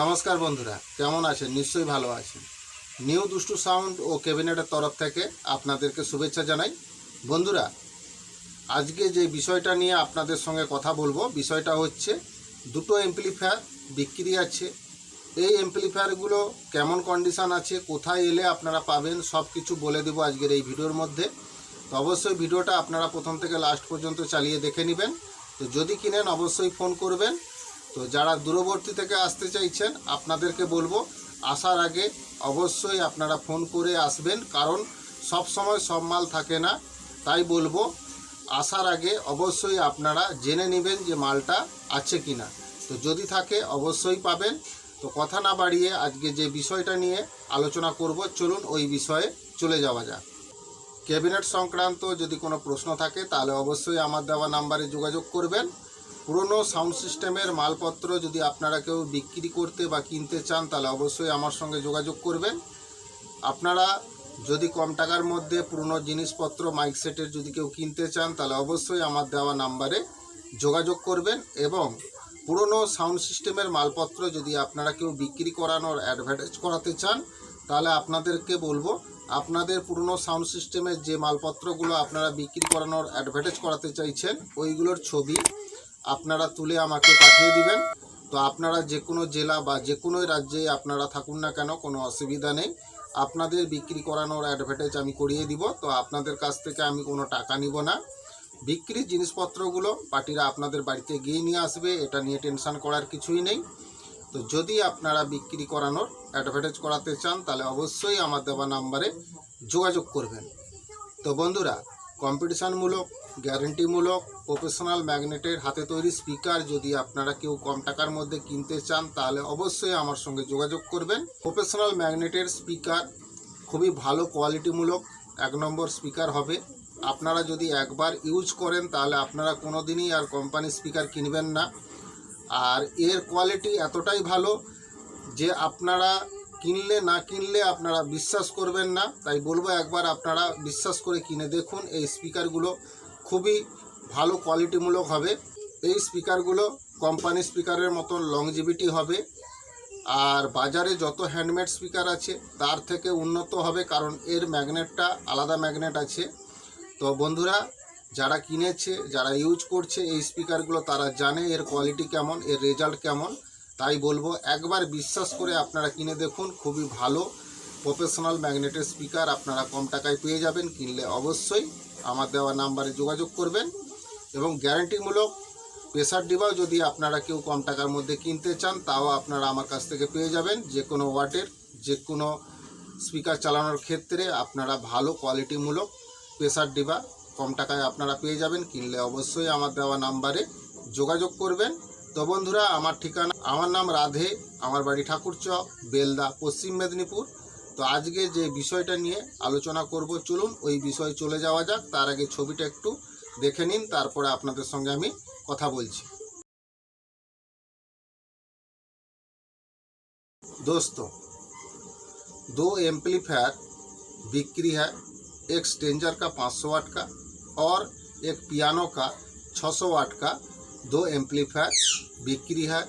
নমস্কার বন্ধুরা, কেমন আছেন? নিশ্চয়ই ভালো আছেন। নিউ দুষ্টু সাউন্ড ও ক্যাবিনেটের তরফ থেকে আপনাদেরকে শুভেচ্ছা জানাই। বন্ধুরা, আজকে যে বিষয়টা নিয়ে আপনাদের সঙ্গে কথা বলব, বিষয়টা হচ্ছে দুটো এমপ্লিফায়ার বিক্রি আছে। এই এমপ্লিফায়ারগুলো কেমন কন্ডিশন আছে, কোথায় এলে আপনারা পাবেন সব কিছু বলে দেবো আজকের এই ভিডিওর মধ্যে। তো অবশ্যই ভিডিওটা আপনারা প্রথম থেকে লাস্ট পর্যন্ত চালিয়ে দেখে নেবেন। তো যদি কিনেন, অবশ্যই ফোন করবেন। তো যারা দূরবর্তী থেকে আসতে চাইছেন, আপনাদেরকে বলব, আসার আগে অবশ্যই আপনারা ফোন করে আসবেন, কারণ সব সময় সব মাল থাকে না। তাই বলব, আসার আগে অবশ্যই আপনারা জেনে নেবেন যে মালটা আছে কি না তো যদি থাকে, অবশ্যই পাবেন। তো কথা না বাড়িয়ে আজকে যে বিষয়টা নিয়ে আলোচনা করব, চলুন ওই বিষয়ে চলে যাওয়া যাক। ক্যাবিনেট সংক্রান্ত যদি কোনো প্রশ্ন থাকে, তাহলে অবশ্যই আমার দেওয়া নাম্বারে যোগাযোগ করবেন। পুরনো সাউন্ড সিস্টেমের মালপত্র যদি আপনারা কেউ বিক্রি করতে বা কিনতে চান, তাহলে অবশ্যই আমার সঙ্গে যোগাযোগ করবেন। আপনারা যদি কম টাকার মধ্যে পুরনো জিনিসপত্র মাইক সেটের যদি কেউ কিনতে চান, তাহলে অবশ্যই আমার দেওয়া নাম্বারে যোগাযোগ করবেন এবং পুরনো সাউন্ড সিস্টেমের মালপত্র যদি আপনারা কেউ বিক্রি করানোর অ্যাডভার্টাইজ করাতে চান, তাহলে আপনাদেরকে বলব, আপনাদের পুরনো সাউন্ড সিস্টেমের যে মালপত্রগুলো আপনারা বিক্রি করানোর অ্যাডভার্টাইজ করাতে চাইছেন, ওইগুলোর ছবি আপনারা তুলে আমাকে পাঠিয়ে দিবেন। তো আপনারা যে কোনো জেলা বা যে কোনো রাজ্যে আপনারা থাকুন না কেন, কোনো অসুবিধা নেই। আপনাদের বিক্রি করানোর অ্যাডভার্টাইজ আমি করিয়ে দিব। তো আপনাদের কাছ থেকে আমি কোনো টাকা নিব না। বিক্রির জিনিসপত্রগুলো পার্টিরা আপনাদের বাড়িতে গিয়ে নিয়ে আসবে, এটা নিয়ে টেনশন করার কিছুই নেই। তো যদি আপনারা বিক্রি করানোর অ্যাডভার্টাইজ করাতে চান, তাহলে অবশ্যই আমার দেওয়া নাম্বারে যোগাযোগ করবেন। তো বন্ধুরা কম্পিটিশানমূলক, গ্যারেন্টিমূলক, প্রফেশনাল ম্যাগনেটের হাতে তৈরি স্পিকার যদি আপনারা কেউ কম টাকার মধ্যে কিনতে চান, তাহলে অবশ্যই আমার সঙ্গে যোগাযোগ করবেন। প্রফেশনাল ম্যাগনেটের স্পিকার খুবই ভালো কোয়ালিটিমূলক এক নম্বর স্পিকার হবে। আপনারা যদি একবার ইউজ করেন, তাহলে আপনারা কোনো দিনই আর কোম্পানি স্পিকার কিনবেন না। আর এর কোয়ালিটি এতটাই ভালো যে আপনারা কিনলে না কিনলে আপনারা বিশ্বাস করবেন না। তাই বলব একবার আপনারা বিশ্বাস করে কিনে দেখুন, এই স্পিকারগুলো খুবই ভালো কোয়ালিটিমূলক হবে। এই স্পিকারগুলো কোম্পানি স্পিকারের মতন লংজিভিটি হবে। আর বাজারে যত হ্যান্ডমেড স্পিকার আছে, তার থেকে উন্নত হবে কারণ এর ম্যাগনেটটা আলাদা ম্যাগনেট আছে। তো বন্ধুরা, যারা কিনেছে, যারা ইউজ করছে এই স্পিকারগুলো তারা জানে এর কোয়ালিটি কেমন, এর রেজাল্ট কেমন। তাই বলব, একবার বিশ্বাস করে আপনারা কিনে দেখুন, খুবই ভালো প্রফেশনাল ম্যাগনেটের স্পিকার আপনারা কম টাকায় পেয়ে যাবেন, কিনলে অবশ্যই আমার দেওয়া নাম্বারে যোগাযোগ করবেন এবং গ্যারান্টিমূলক প্রেসার ডিবাও যদি আপনারা কেউ কম টাকার মধ্যে কিনতে চান, তাও আপনারা আমার কাছ থেকে পেয়ে যাবেন। যে কোনো ওয়াটের, যে কোনো স্পিকার চালানোর ক্ষেত্রে আপনারা ভালো কোয়ালিটিমূলক প্রেসার ডিবা কম টাকায় আপনারা পেয়ে যাবেন, কিনলে অবশ্যই আমার দেওয়া নাম্বারে যোগাযোগ করবেন। তো বন্ধুরা আমার ঠিকানা আমার নাম রাধে আমার বাড়ি ঠাকুরচক বেলদা পশ্চিম মেদিনীপুর তো আজকে যে বিষয়টা নিয়ে আলোচনা করব চলুন ওই বিষয়ে চলে যাওয়া যাক তার আগে ছবিটা একটু দেখে নিন তারপরে আপনাদের সঙ্গে আমি কথা বলছি दोस्तों दो एम्पलीफायर बिक्री है एक स्टेंजर का 500 वाट का और एक पियानो का 600 वाट का दो एम्पलीफायर बिक्री है।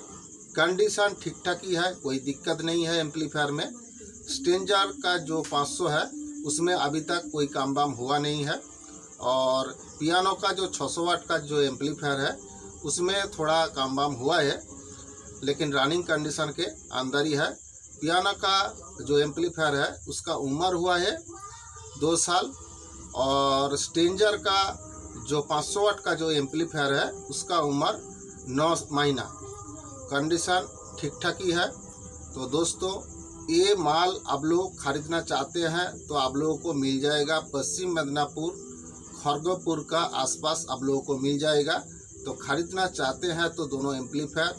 कंडीशन ठीक ठाक ही है, कोई दिक्कत नहीं है एम्पलीफायर में। स्टेंजर का जो 500 है, उसमें अभी तक कोई काम बाम हुआ नहीं है। और पियानो का जो 600 वाट का जो एम्पलीफायर है, उसमें थोड़ा काम बाम हुआ है, लेकिन रनिंग कंडीशन के अंदर ही है। पियानो का जो एम्पलीफायर है, उसका उम्र हुआ है दो साल। और स्टेंजर का जो 500 वाट का जो एम्पलीफायर है, उसका उम्र नौ महीना। कंडीशन ठीक ठाक ही है। तो दोस्तों, ये माल आप लोग खरीदना चाहते हैं तो आप लोगों को मिल जाएगा पश्चिम मिदनापुर, खरगोपुर का आसपास आप लोगों को मिल जाएगा। तो खरीदना चाहते हैं तो दोनों एम्पलीफायर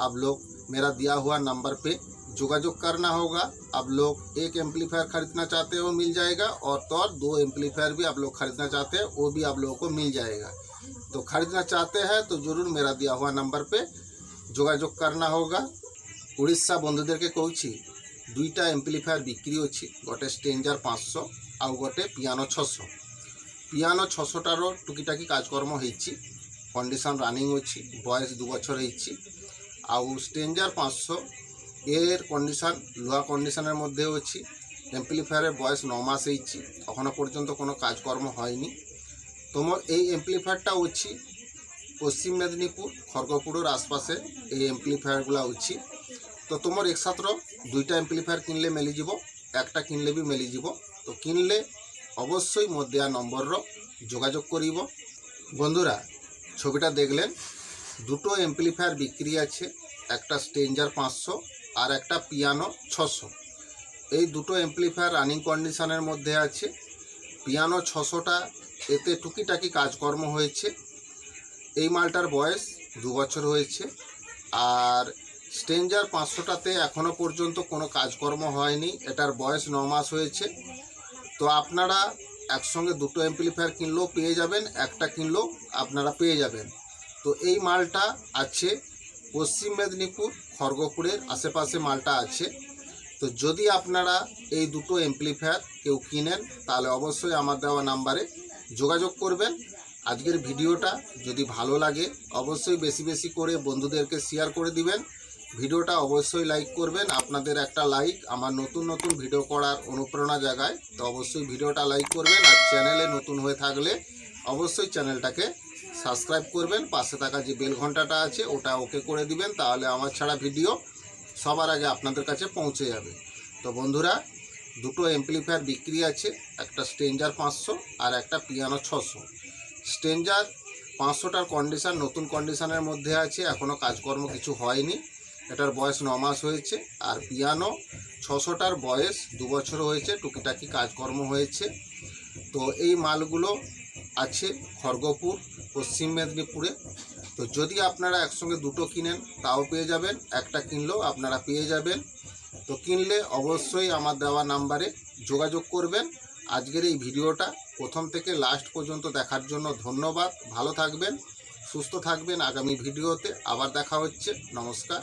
आप लोग, मेरा दिया हुआ नंबर पे जुगाजुग करना होगा। आप लोग एक एम्पलीफायर खरीदना चाहते हैं, वो मिल जाएगा। और तो और दो एम्पलीफायर भी आप लोग खरीदना चाहते हैं, वो भी आप लोगों को मिल जाएगा। तो खरीदना चाहते हैं तो ज़रूर मेरा दिया हुआ नंबर पे जोाजोग करना होगा। उड़ीसा बंधुदेव के कह दुईटा एम्पलीफायर बिक्री अच्छी गोटे स्टेजर पाँच सौ गोटे पियानो छः पियानो छःशटार टुकीटाकी कार्यकर्म हो कंडीशन रनिंग अच्छी बयस दुबर हो स्टेजर पाँच सौ এর কন্ডিশন লোহা কন্ডিশনের মধ্যে হচ্ছি এমপ্লিফায়ারের বয়স ন মাস হয়েছি এখনও পর্যন্ত কোনো কাজকর্ম হয়নি। তোমার এই এমপ্লিফায়ারটা হচ্ছি পশ্চিম মেদিনীপুর, খড়গপুরের আশপাশে এই এমপ্লিফায়ারগুলো হচ্ছি তো তোমার একসাথে দুইটা এমপ্লিফায়ার কিনলে মেলি যাব, একটা কিনলে বি মেলি যাব। তো কিনলে অবশ্যই মোর দেওয়া নম্বরর যোগাযোগ করিব। বন্ধুরা, ছবিটা দেখলেন। দুটো এমপ্লিফায়ার বিক্রি আছে। একটা স্টেঞ্জার পাঁচশো আর একটা পিয়ানো ছশো। এই দুটো এমপ্লিফায়ার রানিং কন্ডিশনের মধ্যে আছে। পিয়ানো ছশোটা, এতে টুকিটাকি কাজকর্ম হয়েছে। এই মালটার বয়স দু বছর হয়েছে। আর স্টেঞ্জার পাঁচশোটাতে এখনও পর্যন্ত কোনো কাজকর্ম হয়নি। এটার বয়স ন মাস হয়েছে। তো আপনারা একসঙ্গে দুটো এমপ্লিফায়ার কিনলেও পেয়ে যাবেন, একটা কিনলেও আপনারা পেয়ে যাবেন। তো এই মালটা আছে পশ্চিম মেদিনীপুর খড়গপুরের আশেপাশে মালটা আছে। তো যদি আপনারা এই দুটো এমপ্লিফায়ার কেউ কিনেন, তাহলে অবশ্যই আমার দেওয়া নাম্বারে যোগাযোগ করবেন। আজকের ভিডিওটা যদি ভালো লাগে, অবশ্যই বেশি বেশি করে বন্ধুদেরকে শেয়ার করে দিবেন। ভিডিওটা অবশ্যই লাইক করবেন। আপনাদের একটা লাইক আমার নতুন নতুন ভিডিও করার অনুপ্রেরণা জাগায়। তো অবশ্যই ভিডিওটা লাইক করবেন আর চ্যানেলে নতুন হয়ে থাকলে অবশ্যই চ্যানেলটাকে সাবস্ক্রাইব করবেন, পাশে থাকা যে বেল ঘন্টাটা আছে ওটা ওকে করে দিবেন, তাহলে আমার ছাড়া ভিডিও সবার আগে আপনাদের কাছে পৌঁছে যাবে। তো বন্ধুরা, দুটো এমপ্লিফায়ার বিক্রি আছে, একটা স্টেঞ্জার পাঁচশো আর একটা পিয়ানো ছশো। স্টেঞ্জার পাঁচশোটার কন্ডিশন নতুন কন্ডিশানের মধ্যে আছে এখনও কাজকর্ম কিছু হয়নি। এটার বয়স ন মাস হয়েছে, আর পিয়ানো ছশোটার বয়স দু বছর হয়েছে, টুকিটাকি কাজকর্ম হয়েছে। তো এই মালগুলো আছে খড়গপুর, পশ্চিম মেদিনীপুরে। তো যদি আপনারা একসঙ্গে দুটো কিনেন, তাও পেয়ে যাবেন। একটা কিনলেও আপনারা পেয়ে যাবেন। তো কিনলে অবশ্যই আমার দেওয়া নাম্বারে যোগাযোগ করবেন। আজকের এই ভিডিওটা প্রথম থেকে লাস্ট পর্যন্ত দেখার জন্য ধন্যবাদ। ভালো থাকবেন, সুস্থ থাকবেন। আগামী ভিডিওতে আবার দেখা হচ্ছে। নমস্কার।